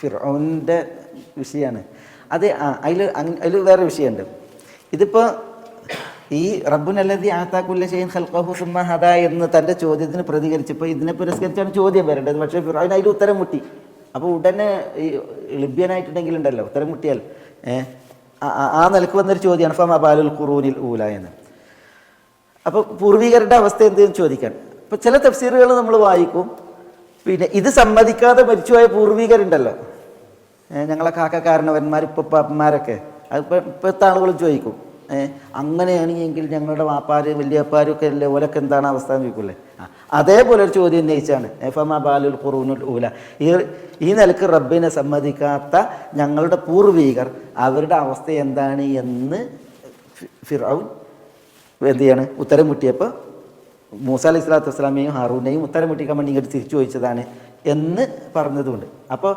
ഫിറോന്റെ വിഷയമാണ്. അത് അതിൽ അതിൽ വേറെ വിഷയമുണ്ട്. ഇതിപ്പോൾ ഈ റബ്ബുനല്ലതി ആത്താക്കുല്ല ഷെയ്ൻ ഖൽഖഹു സുമ്മ ഹദ എന്ന് തന്റെ ചോദ്യത്തിന് പ്രതികരിച്ചപ്പോൾ ഇതിനെ പുരസ്കരിച്ചാണ് ചോദ്യം വരേണ്ടത്. പക്ഷേ ഫിറോൻ അതിൽ ഉത്തരം മുട്ടി. അപ്പോൾ ഉടനെ ഈ ലഭ്യനായിട്ടുണ്ടെങ്കിലുണ്ടല്ലോ ഉത്തരം മുട്ടിയാൽ. ആ- നിലയ്ക്ക് വന്നൊരു ചോദ്യമാണ് ഫമ ബാലുൽ ഖുറൂനിൽ ഊല എന്ന്. അപ്പോൾ പൂർവികരുടെ അവസ്ഥ എന്തെന്ന് ചോദിക്കാൻ. അപ്പോൾ ചില തഫ്സീറുകൾ നമ്മൾ വായിക്കും. പിന്നെ ഇത് സമ്മതിക്കാതെ മരിച്ചുപോയ പൂർവികരുണ്ടല്ലോ. ഞങ്ങളെ കാക്കക്കാരനവന്മാർ ഉപ്പപ്പാപ്പന്മാരൊക്കെ. അതിപ്പോൾ ഇപ്പം ഇപ്പോഴത്തെ ആളുകളും ചോദിക്കും. അങ്ങനെയാണെങ്കിൽ ഞങ്ങളുടെ വാപ്പാരും വലിയപ്പാരും ഒക്കെ അല്ലേ ഓലൊക്കെ എന്താണ് അവസ്ഥ എന്ന് ചോദിക്കൂലേ അതേപോലെ ഒരു ചോദ്യം ഉന്നയിച്ചാണ്. എഫമ ബാലുൽ ഖുറൂനുൽ ഊല. ഈ ഈ നിലയ്ക്ക് റബ്ബിനെ സമ്മതിക്കാത്ത ഞങ്ങളുടെ പൂർവികർ അവരുടെ അവസ്ഥ എന്താണ് എന്ന് ഫി- ഫിർഔൻ എന്ത് ചെയ്യാണ്? ഉത്തരം മുട്ടിയപ്പോൾ മൂസ അലൈഹി സ്വലാത്തു വസ്സലാമയും ഹാറൂനെയും ഉത്തരം മുട്ടിക്കാൻ വേണ്ടി ഇങ്ങോട്ട് തിരിച്ചു ചോദിച്ചതാണ് എന്ന് പറഞ്ഞതുകൊണ്ട്. അപ്പോൾ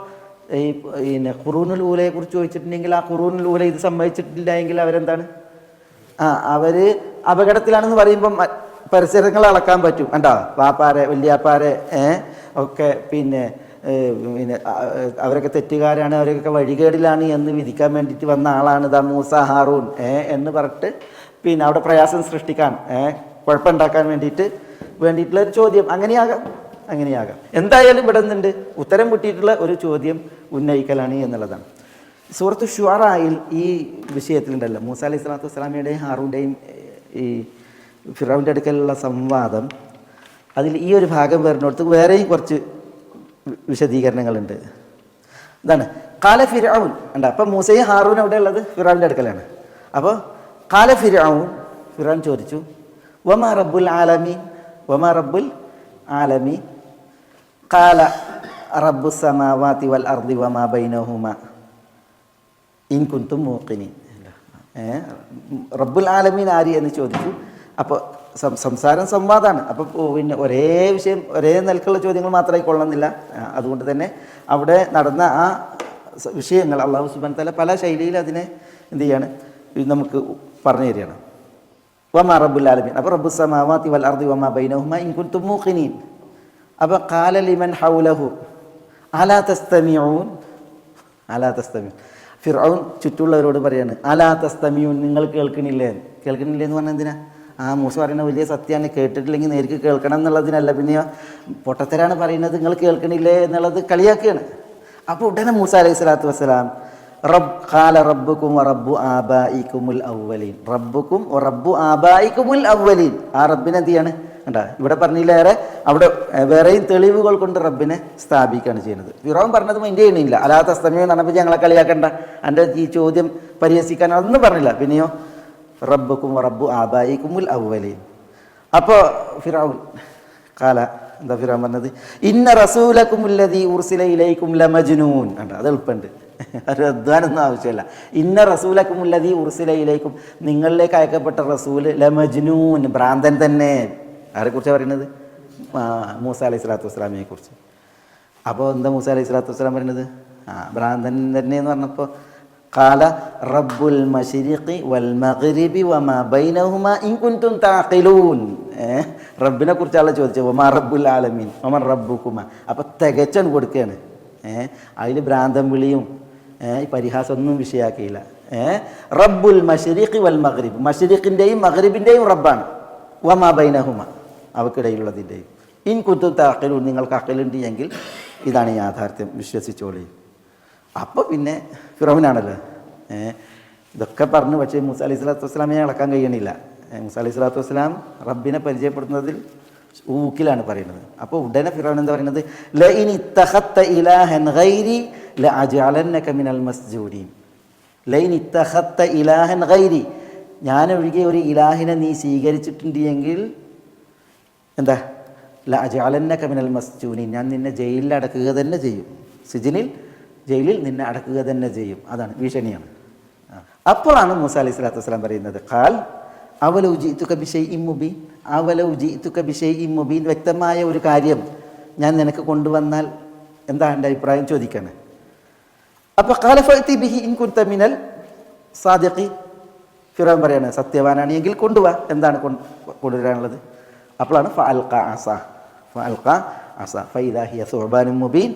ഈ പിന്നെ ഖുറൂനുൽ ഊലയെ കുറിച്ച് ചോദിച്ചിട്ടുണ്ടെങ്കിൽ ആ ഖുറൂനുൽ ഊല ഇത് സംഭവിച്ചിട്ടില്ല എങ്കിൽ അവരെന്താണ്? ആ അവർ അപകടത്തിലാണെന്ന് പറയുമ്പം പരിസരങ്ങൾ അളക്കാൻ പറ്റും. കണ്ടോ? വാപ്പാരെ വല്യാപ്പാരെ ഒക്കെ പിന്നെ പിന്നെ അവരൊക്കെ തെറ്റുകാരാണ് അവരൊക്കെ വഴികേടിലാണ് എന്ന് വിധിക്കാൻ വേണ്ടിയിട്ട് വന്ന ആളാണ് ദാ മൂസ ഹാറൂൻ ഏ? എന്ന് പറഞ്ഞിട്ട് പിന്നെ അവിടെ പ്രയാസം സൃഷ്ടിക്കാൻ കുഴപ്പമുണ്ടാക്കാൻ വേണ്ടിയിട്ട് വേണ്ടിയിട്ടുള്ള ഒരു ചോദ്യം. അങ്ങനെയാകാം അങ്ങനെയാകാം. എന്തായാലും ഇവിടെ നിന്നുണ്ട്. ഉത്തരം കിട്ടിയിട്ടുള്ള ഒരു ചോദ്യം ഉന്നയിക്കലാണ് എന്നുള്ളതാണ്. സൂറത്ത് ഷുറായിൽ ഈ വിഷയത്തിലുണ്ടല്ലോ മൂസ അലൈഹി സ്വലാത്തു വസ്സലാമിയുടെയും ഹാറൂന്റെയും ഈ ഫിറോവിന്റെ അടുക്കലുള്ള സംവാദം. അതിൽ ഈ ഒരു ഭാഗം വരുന്നിടത്ത് വേറെയും കുറച്ച് വിശദീകരണങ്ങളുണ്ട്. ഇതാണ്. കാല ഫിറൌൻ. ഉണ്ട് അപ്പം മൂസയും ഹാറൂൻ അവിടെ ഉള്ളത് ഫിറാവിന്റെ അടുക്കലാണ്. അപ്പോൾ കാല ഫിറൌൻ ഫിറാൻ ചോദിച്ചു വമാ റബ്ബുൽ ആലമീൻ വമാ റബ്ബുൽ ആലമീൻ. കാല റബ്ബു സമാവാതി വൽ അർദി വമാ ബൈനഹുമ. ഇൻ കുന്തും മൂക്കിനി റബ്ബുൽ ആലമീൻ ആര് എന്ന് ചോദിച്ചു. അപ്പോൾ സംസാരം സംവാദമാണ് അപ്പോൾ പിന്നെ ഒരേ വിഷയം ഒരേ നിലക്കുള്ള ചോദ്യങ്ങൾ മാത്രമായി കൊള്ളുന്നില്ല. അതുകൊണ്ട് തന്നെ അവിടെ നടന്ന ആ വിഷയങ്ങൾ അള്ളാഹു സുബാൻ തല പല ശൈലിയിൽ അതിനെ എന്ത് ചെയ്യാണ് നമുക്ക് പറഞ്ഞു തരികയാണ്. വമാ റബ്ബുൽ ആലമീൻ. അപ്പോൾ റബ്ബു സമാവാത്തി വൽ അർദി വമാ ബൈനഹുമ ഇൻ കുന്തും മൂഖിനീൻ. അപ്പോൾ കാല ലിമൻ ഹൗലഹു? അലാ തസ്തമിഊൻ? അലാ തസ്തമിയൂൻ ഫിർഔൻ ചുറ്റുള്ളവരോട് പറയാണ് അലാ തസ്തമിയൂൻ നിങ്ങൾ കേൾക്കണില്ലേ? കേൾക്കണില്ലേ എന്ന് പറഞ്ഞാൽ എന്തിനാ? ആ മൂസ പറയുന്ന വലിയ സത്യമാണ് കേട്ടിട്ടില്ലെങ്കിൽ നേരിക്ക് കേൾക്കണം എന്നുള്ളതിനല്ല. പിന്നെ പൊട്ടത്തരാണ് പറയുന്നത് നിങ്ങൾ കേൾക്കണില്ലേ? എന്നുള്ളത് കളിയാക്കുകയാണ്. അപ്പോൾ ഉടനെ മൂസ അലൈഹി സ്വലാത്തു വസ്സലാം റബ് ഖാല റബ്ബുക്കും റബ്ബു ആബായിക്കുമുൽ അവലീൻ റബ്ബുക്കും റബ്ബു ആബായിക്കുമുൽ അവലീൻ ആ റബ്ബിനെ എന്ത് ചെയ്യാണ്? കണ്ടാ ഇവിടെ പറഞ്ഞില്ലേറെ അവിടെ വേറെയും തെളിവുകൾ കൊണ്ട് റബ്ബിനെ സ്ഥാപിക്കുകയാണ് ചെയ്യുന്നത്. ഫിറോൻ പറഞ്ഞത് മൈൻഡ് ചെയ്യണില്ല അല്ലാത്ത അസ്തമയം നടന്നപ്പോൾ ഞങ്ങളെ കളിയാക്കണ്ട. എന്റെ ഈ ചോദ്യം പരിഹസിക്കാൻ അതൊന്നും പറഞ്ഞില്ല. പിന്നെയോ റബ്ബുക്കും റബ്ബു ആബായിക്കുമുൽ അവലീൻ അപ്പോൾ ഫിറോൻ കാല എന്താ ഫിറോൻ പറഞ്ഞത്? ഇന്ന റസൂലക്കുമുല്ലതി ഉർസില ലമജ്നൂൻ. കണ്ട അത് എളുപ്പമുണ്ട് ഒരു അധ്വാനൊന്നും ആവശ്യമില്ല. ഇന്ന റസൂലക്കുമുല്ലതി ഉർസില ഇലൈക്കും. നിങ്ങളിലേക്ക് അയക്കപ്പെട്ട റസൂൽ ലമജ്നൂൻ ഭ്രാന്തൻ തന്നെ. ആരെക്കുറിച്ചാണ് പറയുന്നത് മൂസ അലൈഹി സ്വലാത്തു വസ്സലാമിനെ കുറിച്ച്. അപ്പോൾ എന്താ മൂസ അലൈഹി സ്വലാത്തു വസ്സലാം പറയുന്നത് ആ ഭ്രാന്തൻ തന്നെ എന്ന് പറഞ്ഞപ്പോൾ കാല റബ്ബുൽ മഷിരിഖി വൽ മഗ്രിബി വമാ ബൈനഹുമ ഇൻ കുൻതും താഖിലൂൻ. റബ്ബിനെ കുറിച്ചാണ് ചോദിച്ചത്. ഒമാ റബ്ബുൽ ആലമീൻ ഒമൻ റബ്ബുക്കുമ അപ്പോൾ തികച്ചൻ കൊടുക്കുകയാണ് ഏഹ് അതിൽ ഭ്രാന്തം വിളിയും ഈ പരിഹാസമൊന്നും വിഷയാക്കിയില്ല. റബ്ബുൽ മഷരീഖ് വൽ മഗ്രിബ്. മഷരീഖിന്റെയും മഗ്രിബിന്റെയും റബ്ബാണ്. വമാ ബൈനഹുമ. അവക്കിടയിലുള്ളതിന്റെയും ഇൻ കുത്തു താക്കലു നിങ്ങൾക്ക് അക്കലുണ്ട് എങ്കിൽ ഇതാണ് യാഥാർത്ഥ്യം. വിശ്വസിച്ചോളി. അപ്പോൾ പിന്നെ ഫിറോവിനാണല്ലോ ഇതൊക്കെ പറഞ്ഞു പക്ഷേ മൂസ അലൈഹി സ്വലാത്തു വസ്സലാമിനെ അളക്കാൻ കഴിയണില്ല. മൂസ അലൈഹി സ്വലാത്തു വസ്സലാം റബ്ബിനെ പരിചയപ്പെടുത്തുന്നതിൽ ഊക്കിലാണ് പറയുന്നത്. അപ്പോൾ ഉടനെ ഫിറോൻ എന്താ പറയുന്നത്? ല ഇനി തഹത്ത ഇലാഹൻ ഗൈരി ല അജാലന്നക മിനൽ മസ്ജൂദീൻ ലൈൻ ഇത്തഹത്ത ഇലാഹൻ ഗൈരി. ഞാൻ ഒരു ഇലാഹിനെ നീ സ്വീകരിച്ചിട്ടുണ്ട് എങ്കിൽ എന്താ? ല അജാലന്ന കമിനൽ മസ്ജൂനി ഞാൻ നിന്നെ ജയിലിൽ അടക്കുക തന്നെ ചെയ്യും. സിജിനിൽ ജയിലിൽ നിന്നെ അടക്കുക തന്നെ ചെയ്യും. അതാണ് ഭീഷണിയാണ്. അപ്പോഴാണ് മൂസ അലൈഹി സ്വലാത്തു വസ്സലാം പറയുന്നത് ഖാൽ അവല ഉജിത്തുക ബിഷൈ ഇമ്മുബീൻ അവല ഉജിത്തുക ബിഷൈ ഇമ്മുബീൻ വ്യക്തമായ ഒരു കാര്യം ഞാൻ നിനക്ക് കൊണ്ടുവന്നാൽ എന്താ എന്റെ അഭിപ്രായം ചോദിക്കണേ? അപ്പൊ കാലഫത്തി ബിഹി ഇൻകുന്ത മിനൽ സാദിഖി. ഫിറോൻ പറയാണ് സത്യവാനാണ്. എങ്കിൽ കൊണ്ടുവാ. എന്താണ് കൊണ്ട് കൊണ്ടുവരാനുള്ളത്? അപ്പോഴാണ് ഫഅൽഖ അസ. ഫഅൽഖ അസ. ഫൈദാഹിയ സുഹബാനു മുബീൻ.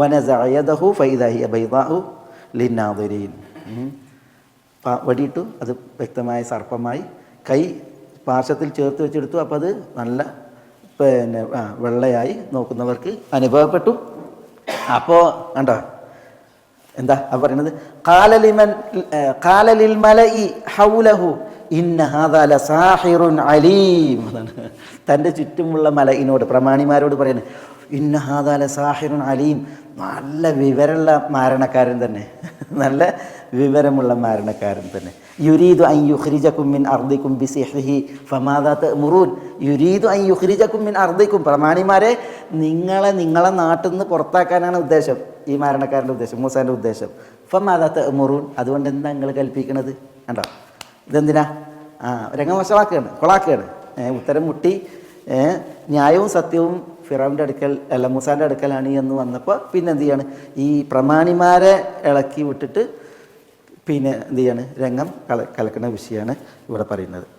വനസഹു ഫൈദാഹിയ ബൈദാഹു ലിന്നാദുരീൻ. വടിയിട്ടു. അത് വ്യക്തമായ സർപ്പമായി. കൈ പാർശ്വത്തിൽ ചേർത്ത് വെച്ചെടുത്തു. അപ്പോൾ അത് നല്ല പിന്നെ വെള്ളയായി നോക്കുന്നവർക്ക് അനുഭവപ്പെട്ടു. അപ്പോൾ കണ്ടോ? എന്താ ആ പറയുന്നത് കാലലിമൻ കാലലിൽ മലഇ ഹൗലഹു. അലീം. തന്റെ ചുറ്റുമുള്ള മലയിനോട് പ്രമാണിമാരോട് പറയുന്നത് ഇന്നഹാദാല സാഹിറുൻ അലീം. നല്ല വിവരമുള്ള മാരണക്കാരൻ തന്നെ. നല്ല വിവരമുള്ള മാരണക്കാരൻ തന്നെ. യുരീദു അൻ കുമ്മിൻ മിൻ അർദിക്കും ബിസിഹ്രിഹി ഫമാദാത്ത് മുറൂൻ യുരീദു അൻ യുഖ്രിജക്കും മിൻ അർദിക്കും പ്രമാണിമാരെ നിങ്ങളെ നിങ്ങളെ നാട്ടിൽ നിന്ന് പുറത്താക്കാനാണ് ഉദ്ദേശം. ഈ മാരണക്കാരന്റെ ഉദ്ദേശം മൂസാന്റെ ഉദ്ദേശം. ഫമാദാത്ത് മുറൂൻ അതുകൊണ്ട് എന്താ നിങ്ങൾ കൽപ്പിക്കണത്? കണ്ടോ? ഇതെന്തിനാ? ആ രംഗം വഷളാക്കുകയാണ് കൊളാക്കുകയാണ്. ഉത്തരം മുട്ടി ന്യായവും സത്യവും ഫിറാവിന്റെ അടുക്കൽ അല്ല മൂസാന്റെ അടുക്കലാണ് എന്ന് വന്നപ്പോൾ പിന്നെ എന്ത് ചെയ്യാണ്? ഈ പ്രമാണിമാരെ ഇളക്കി വിട്ടിട്ട് പിന്നെ എന്ത് ചെയ്യാണ്? രംഗം കല കലക്കുന്ന വിഷയമാണ് ഇവിടെ പറയുന്നത്.